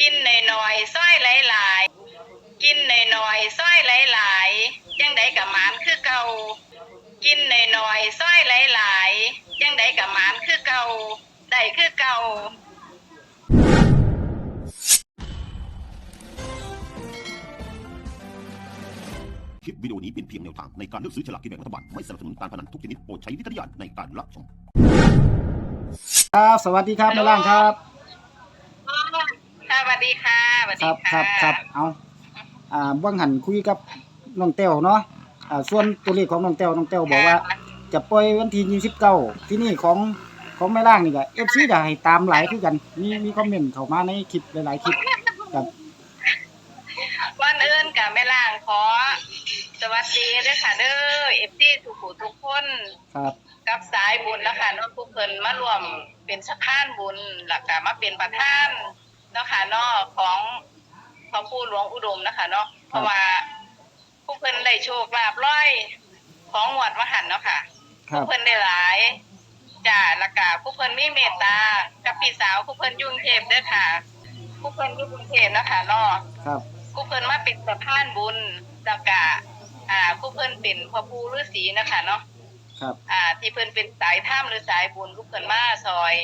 กินหน่อยๆซ้อยหลายๆ กินหน่อยๆซ้อยหลายๆจังไดกับหมานคือเก่ากินหน่อยๆซ้อยหลายๆจังไดกับหมานคือเก่าได้คือเก่าคลิปวิดีโอนี้เป็นเพียงแนวทางในการเลือกซื้อฉลากกินแบ่งรัฐบาล ไม่สนับสนุนการพนันทุกชนิดโปรดใช้วิจารณญาณในการรับชม ครับ สวัสดีครับแม่ล่างครับ ค่ะสวัสดีค่ะสวัสคดีรับค่ะครับครับเอาอ่าว่างหันคุยกับน้องเต้วเนาะอ่าส่วนตัวเลขของน้องเต้วน้องเต้วบอกว่า จะปล่อยวันที่29ที่นี่ของของแม่ล่างนี่ก็ FC ก็ให้ตามหลายคือกันมีมีคอมเมนต์เข้ามาในคลิปหลายๆคลิปครับวันอื่นกับแม่ล่างขอ สวัสดีด้วยค่ะเด้อเอฟซีทุกผู้ทุกคนครับกับสายบุญนะคะเน้องผู้เพิ่นมารวมเป็นสะพานบุญแล้วก็มาเป็นประธาน เนาะค่ะเนาะของของผู้หลวงอุดมนะคะ เนาะเพราะว่าผู้เพิ่นได้โชคลาภร้อย ของหวดมหันเนาะค่ะครับ ผู้เพิ่นได้หลายจ้าแล้วก็ผู้เพิ่นมีเมตตากับพี่สาวผู้เพิ่นอยุ่กรุงเทพเด้อค่ะ ผู้เพิ่นอยู่กรุงเทพเนาะคะเนาะครับ ผู้เพิ่นมาเป็นสะพานบุญแล้วก็อ่าผู้เพิ่นเป็นพ่อปู่ฤาษีนะคะเนาะ ครับ อ่าที่เพิ่นเป็นสายถ้ำหรือสายบุญผู้เพิ่นมาซอย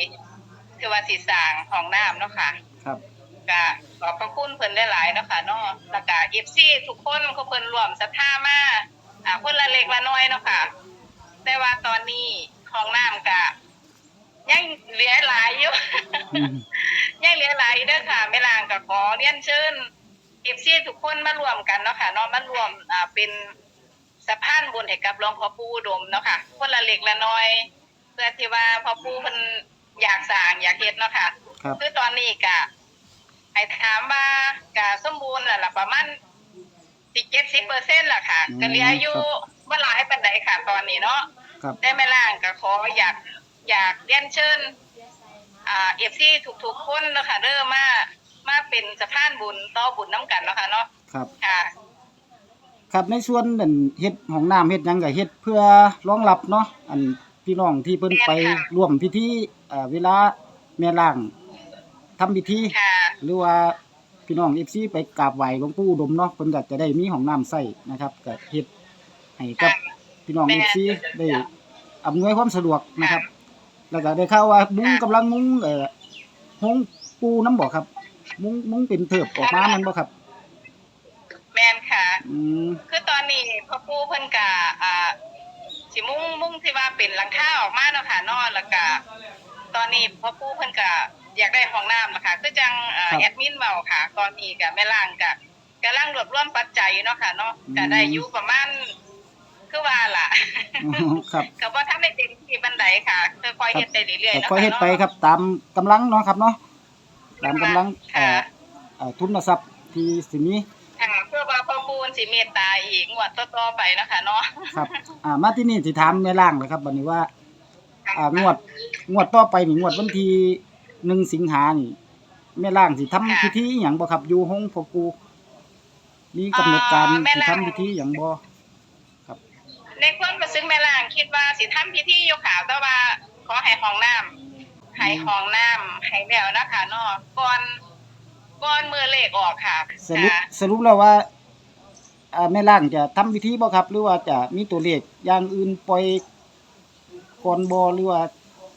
คือว่าสิสร้างห้องน้ำเนาะค่ะ ครับก็ขอบพระคุณเพิ่นได้หลายๆเนาะค่ะเนาะแล้วก็ FC ทุกคนเขาเพิ่นร่วมศรัทธามาอ่าคนละเล็กละน้อยเนาะค่ะ แต่ว่าตอนนี้ห้องน้ำก็ยังเหลือหลายอยู่ อืม ยังเหลือหลายอยู่เด้อค่ะแม่ลางก็ขอเรียนเชิญเอฟซีทุกคนมารวมกันเนาะค่ะเนาะมารวมอ่าเป็นสะพานบุญให้กับหลวงพ่อปู่อุดมเนาะค่ะคนละเล็กละน้อย เพื่อที่ว่าพ่อปู่เพิ่นอยากสร้างอยากเฮ็ดเนาะค่ะ ครับ คือตอนนี้ก็ให้ถามว่าก็สมบูรณ์แล้วล่ะประมาณสิเจ็ดสิบเปอร์เซ็นต์ล่ะค่ะอืมก็เหลืออยู่บ่หลายปานใดค่ะ ตอนนี้เนาะครับได้แม่ล่างก็ขออยากอยากเรียนเชิญอ่าเอฟซีทุกๆคนเนาะคะเริ่มมามาเป็นสะพานบุญต่อบุญน้ำกันเนาะคะเนาะครับ ค่ะ ครับในส่วนนั่นเฮ็ดห้องน้ำเฮ็ดหยังก็เฮ็ดเพื่อรองรับเนาะอันพี่น้องที่เพิ่นไปร่วมพิธีเอ่อเวลาแม่ล่าง ทำพิธีค่ะ หรือว่าพี่น้อง FC ไปกราบไหว้หลวงปู่อุดมเนาะเพิ่นก็จะได้มีห้องน้ำใช้นะครับก็เฮ็ดให้กับ พี่น้อง FC ได้อำนวยความสะดวกนะครับ แล้วก็ได้ข่าวว่ามุ้งกำลังมุ้งเอ่อห้องปูน้ำบ่ครับ มุ้งมุ้งเป็นเถิบออกมามันบ่ครับ แมนค่ะ อืมคือตอนนี้พ่อปู่เพิ่นกะอ่าสิมุ่งมุ่งที่ว่าเป็นหลังคาออกมาเนาะค่ะเนอนแล้วก็ตอนนี้พ่อปู่เพิ่นกะ อยากได้ห้องน้ำนะคะคือจังเอ่อแอดมินเว้าค่ะ ตอนนี้กะแม่ล่างกะกำลังรวบรวมปัจจัยเนาะค่ะเนาะก็ได้อยู่ประมาณคือว่าล่ะ อ๋อครับก็บ่ทำให้เต็มที่บันไดค่ะค่อยๆเฮ็ดไปเรื่อยๆก็เนาะค่อยเฮ็ดไปค่ะครับตามกำลังเนาะครับเนาะตามกำลังเอ่ค่ะ อเอ่อทุนทรัพย์ที่สิมีค่ะเพื่อว่าพ่อปูนสิเมตตาอีกงวดต่อๆไปนะคะเนาะครับ อ่ามาที่นี่สิถามแม่ล่างเลยครับบัดนี้ว่า อ่างวดงวดต่อไปนี่งวดวันที่ หนึ่งสิงหานี่แม่ล่างสิทำพิธีอหยังบ่ครับอยู่ห้องพ่อปู่มีกำหนดการสิทำพิธีอหยังบ่ในความประซึ่งแม่ล่างคิดว่าสิทำพิธีอยู่ขาวแต่ว่าขอให้ห้องน้ำให้ห้องน้ำให้แล้วนะคะเนาะก่อนก่อนมือเลขออกค่ะสรุปค่ะสรุปแล้วว่าอ่าแม่ล่างจะทำพิธีบ่ครับ หรือว่าจะมีตัวเลขอย่างอื่นปล่อยก่อนบ่หรือว่า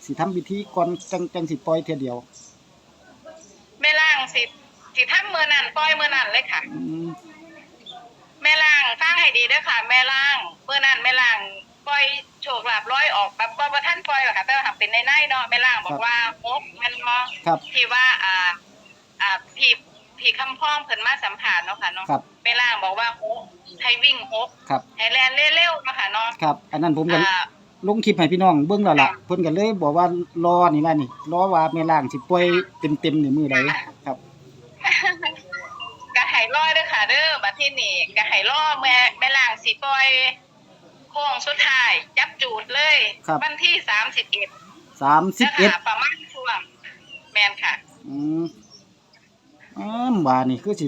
สิทำพิธีก่อนจังจังสิปล่อยเทียเดียวแม่ล่างสิสิทำมือนั่นปล่อยมือนั่นเลยค่ะ อืมแม่ล่างฟังให้ดีเด้อค่ะ แม่ล่างเมื่อนั้นแม่ล่างปล่อยโชคลาภร้อยออกแบบว่าบ่ท่านปล่อยหรอกค่ะ แต่ว่าทำเป็นในในๆเนาะแม่ล่างบอกว่าฮกมันบ่ครับ ที่ว่าอ่าอ่าพี่พี่คำพ้องเพิ่นมาสัมผัสเนาะค่ะเนาะครับ แม่ล่างบอกว่าฮกให้วิ่งฮกครับให้แลนเร็วๆเนาะค่ะเนาะครับ อันนั้นผมก็อ่า ลงคลิปให้พี่น้องเบิ่งแล้วล่ะเพิ่นก็เลยบอกว่ารอนี่ล่ะนี่รอว่าแม่ล่างสิปล่อยเต็มๆนี่มื้อใดครับก็ให้รอเด้อค่ะเด้อบัดที่นี่ก็ให้รอแม่แม่ล่างสิปล่อยโค้งสุดท้าย จับจูดเลยครับวันที่31 31ประมาณช่วงแมนค่ะ อืมอ้ามว่านี่คือสิ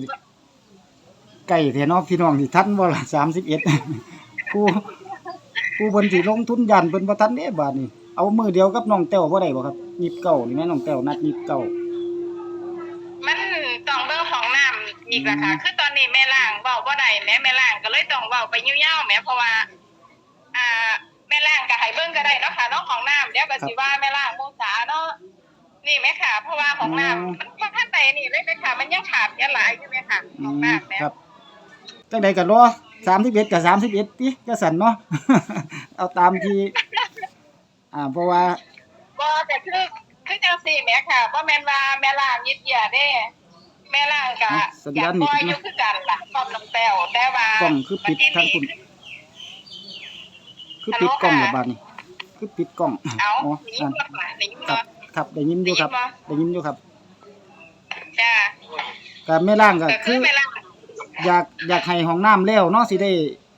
ใกล้แท้เนาะพี่น้องสิทันบ่ล่ะ31ผู้ ผู้เพิ่นสิลงทุนยันเพิ่นบ่ทันเด้บาดนี้เอามือเดียวกับน้องแต้วบ่ได้บ่ครับ29นี่แม่น้องแต้วนัด29มันต้องเบิ่งห้องน้ำอีกละค่ะ คือตอนนี้แม่ล่างเว้าบ่ได้แม่แม่ล่างก็เลยต้องเว้าไปยาวๆแหม่เพราะว่า อ่า แม่ล่างก็ให้เบิ่งก็ได้เนาะค่ะเนาะห้องน้ำเดี๋ยวก็สิว่าแม่ล่างโมสาเนาะนี่แม่ค่ะ เพราะว่าห้องน้ำมันบ่ทันได้นี่เลยแม่ค่ะ มันยังขาดกันหลายอยู่แม่ค่ะอืห้องมน้ำแม่ครับจังใดก็รอ 31กับ31ติก็สั่นเนาะ เอาตามที่ อ่า เพราะว่า บ่แต่คือคือจังซี่แหม่ค่ะบ่แม่นว่าแม่ล่างยิดเยียเด้ แม่ล่างก็อะสัญอยาญากณปล่อยนิดนะอยู่คือกันล่ะพร้อมน้ำแต้วแต่ว่ากล้องคือปิดทางคุณ คือปิดกล้องแล้วบาดนี้คือปิดกล้องเอาอ๋อได้ยินั่นนบ่ค่ะได้ยินครับ่บครับได้ยินอยู่ครับได้ยินอยู่ครับจ้าก็แม่ล่างก็ก็คืคืออ แม่ล่าง อยากอยากให้ห้องน้ำแล้วเนาะสิได้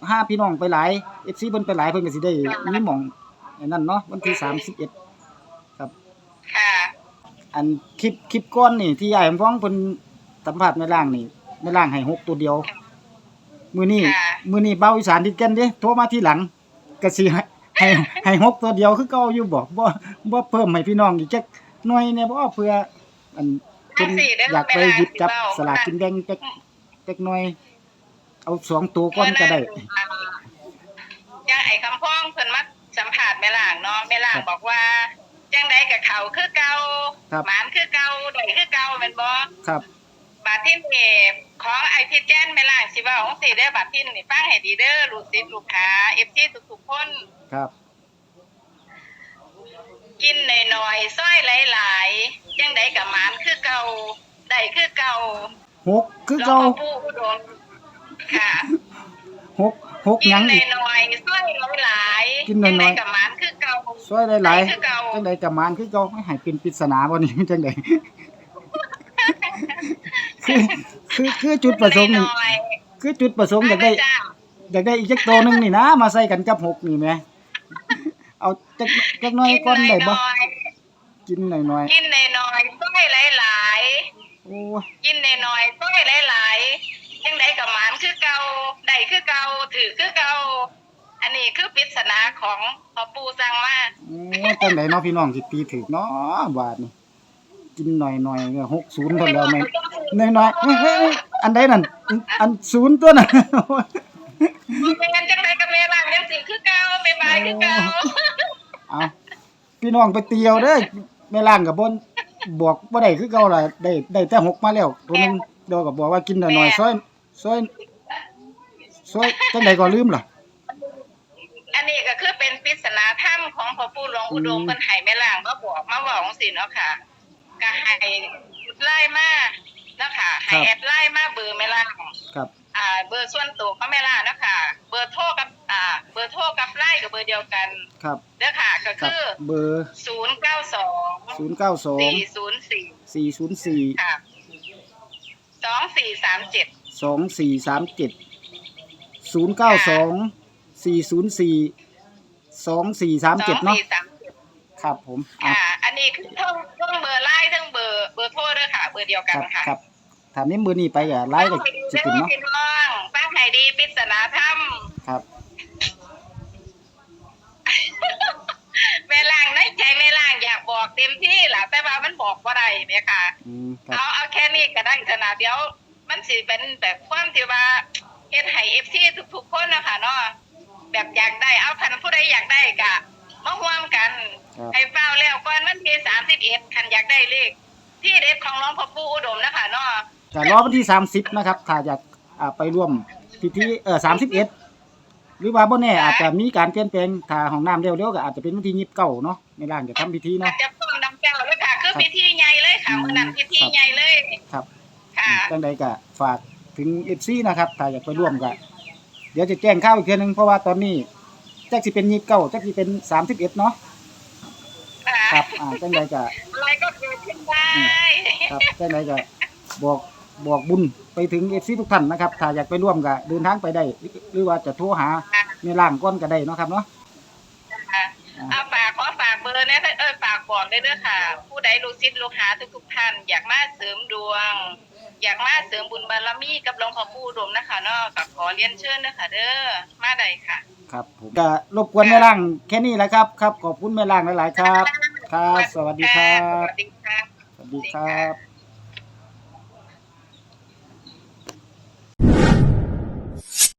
ห้าพี่น้องไปหลาย FC เพิ่นไปหลายเพิ่นก็สิได้มีหม่องอันนั้นเนาะวันที่31ครับค่ะ อันคลิปคลิปก่อนนี่ที่ยายผมฟ้องเพิ่นสัมภาษณ์แม่ล่างนี่แม่ล่างให้หกตัวเดียว มื้อนี้ค่ะ มื้อนี้เบาอีสานติดกันเด้โทรมาทีหลังก็สิให้ให้ให้หกตัวเดียวคือเก่าอยู่บ่บ่บ่เพิ่มให้พี่น้องอีกจักหน่อยแหน่บ่เพื่ออันเพิ่นอยากไปหยิบจับสลากกินแบ่งจัก จักหน่อย เอาสองตัวก่อนก็ได้ยังไอ้คำพ้องเพิ่นมาสัมภาษณ์แม่ล่างเนาะแม่ล่างครับบอกว่าจังไดกับเขาคือเก่าครับหมานคือเก่าได้คือเก่าแม่นบ่ครับบาดที่นี่ของไอที่แจ้นแม่ล่างสิว่าของสิเด้อบาดที่นี่ฟังให้ดีเด้อลูกศิษย์ลูกค้า FC ทุกๆคนครับกินหน่อยๆซ้อยหลายๆจังไดกับหมานคือเก่าได้คือเก่า หกคือเก่าหลวงพ่อผู้อุดมค่ะหกหกกิหนยังอีกหน่อยๆซ้อยหลายๆกินหน่อยๆ จังใดกับหมานคือเก่าซอยหลายได้คือเก่า ๆจังใดก็มานคือเก่าให้เป็นปริศนาบ่นี่จังใดคือคือคือจุดประสงค์นี่หน่อยคือจุดประสงค์อยากได้ จ้าอยากได้อีกจักตัวหนึงนี่นะ มาใส่กันกับหกนี่แหมเอาจักจักหน้อยก่อนได้บ่กินหน่อยกินหน่อยๆกินหน่อยๆซ้อยหลายๆโอ้ๆ กินหน่อยๆซ้อยหลายๆจังใดกับหมานคือเก่าได้คือเก่าถือคือเก่าอันนี้คือปริศนาของพ่อปู่สั่งมาโอ้จังใดเนาะพี่น้องสิตีถูกเนาะบาดนี่กินหน่อยๆก็60เท่าแล้วแม่นน้อยๆเฮ้ยเฮ้ยเฮ้ยอันใดนั่นอันศูนย์ตัวน่ะเป็นกันจังใดกับแม่ล่างยังสิคือเก่าบ๊ายบายคือเก่าเอาพี่น้องไปเตียวเด้อแม่ล่างกับบน บวกบ่ได้คือเก่าล่ะได้ได้แต่หกมาแล้วตัวหนึงเดี๋ยวก็บอกว่ากินหน่อยๆซอยซอยซอยจังไดก็ลืมล่ะ อันนี้ก็คือเป็นปริศนาธรรมของพ่อปู่หลวงอุดมอืม เพิ่นให้แม่ล่างมาบอกมาบอกจังซี่เนาะค่ะก็ให้ไล่มาเนาะค่ะให้แอดไล่มาเบอร์แม่ล่าง ครับ อ่าเบอร์ส่วนตัวของแม่ล่างเนาะค่ะเบอร์โทรกับ อ่า เบอร์โทรกับไล่กับเบอร์เดียวกันครับเด้อค่ะก็ครับคือเบอร์092 092 404 404ค่ะ2437 2437 092 404 2437เนาะ2437ครับผมอะค่ะ อันนี้คือทั้งทั้งเบอร์ไล่ทั้งเบอร์เบอร์โทรเด้อค่ะ เบอร์เดียวคกันรับค่ะ ครับถ้ามีมือนี้ไปก็ไลฟ์ก็สิขึ้นเนาะพี่น้องฟังให้ดีปริศนาธรรมครับ แม่ล่างในใจแม่ล่างอยากบอกเต็มที่ล่ะ แต่ว่ามันบอกบ่ได้แม่ค่ะ อืมครับเอาเอาแค่นี้ก็ได้ขนาดเดียว มันสิเป็นแบบความที่ว่าเฮ็ดให้ FC ทุกๆคนนะคะเนาะแบบอยากได้เอาคันผู้ใดอยากได้ก็มาร่วมกันครับให้เฝ้าแล้วก่อนวันที่31คันอยากได้เลขที่เด็ดของหลวงพ่อปู่อุดมนะคะเนาะก็รอวันที่ 30 นะครับ ถ้าอยากอ่าไปร่วมพิธีเอ่อ31 หรือว่าบ่แน่อาจจะมีการเปลี่ยนแปลงถ้าห้องน้ำเร็วๆก็อาจจะเป็นวันที่29เนาะในร่างจะทำพิธีอาเนาะ จจะเพิ่มน้ำแก้วเลยค่ะ คือพิธีใหญ่เลยค่ะอืม มื้อนั้นพิธีครับใหญ่เลยครับค่ะจังใดก็ฝากถึง FC นะครับถ้าอยากไปร่วมก็เดี๋ยวจะแจ้งข่าวอีกเทื่อนึงเพราะว่าตอนนี้จักสิเป็น29จักสิเป็น31เนาะค่ะครับอ่าจังใดก็ อะไรก็เกิดขึ้นได้ ครับจังใดก็บอก บอกบุญไปถึง FC ทุกท่านนะครับถ้าอยากไปร่วมก็เดินทางไปได้ หรือว่าจะโทรหาในร่างก่อนก็ได้เนาะครับเนาะค่ะเอาฝากขอฝากเบอร์นะเออฝากบอกได้ด้วยค่ะ ผู้ใดลูกศิษย์ลูกหาทุกๆท่านอยากมาเสริมดวง อยากมาเสริมบุญบารมีกับหลวงพ่อปู่อุดมนะคะเนาะก็ขอเรียนเชิญนะคะเด้อมาได้ค่ะ ครับผมก็รบกวนแม่ล่างแค่นี้แหละครับครับขอบคุณแม่ล่างหลายๆครับ ครับ สวัสดีครัสบวัสดีค่ะสวัสดีครับ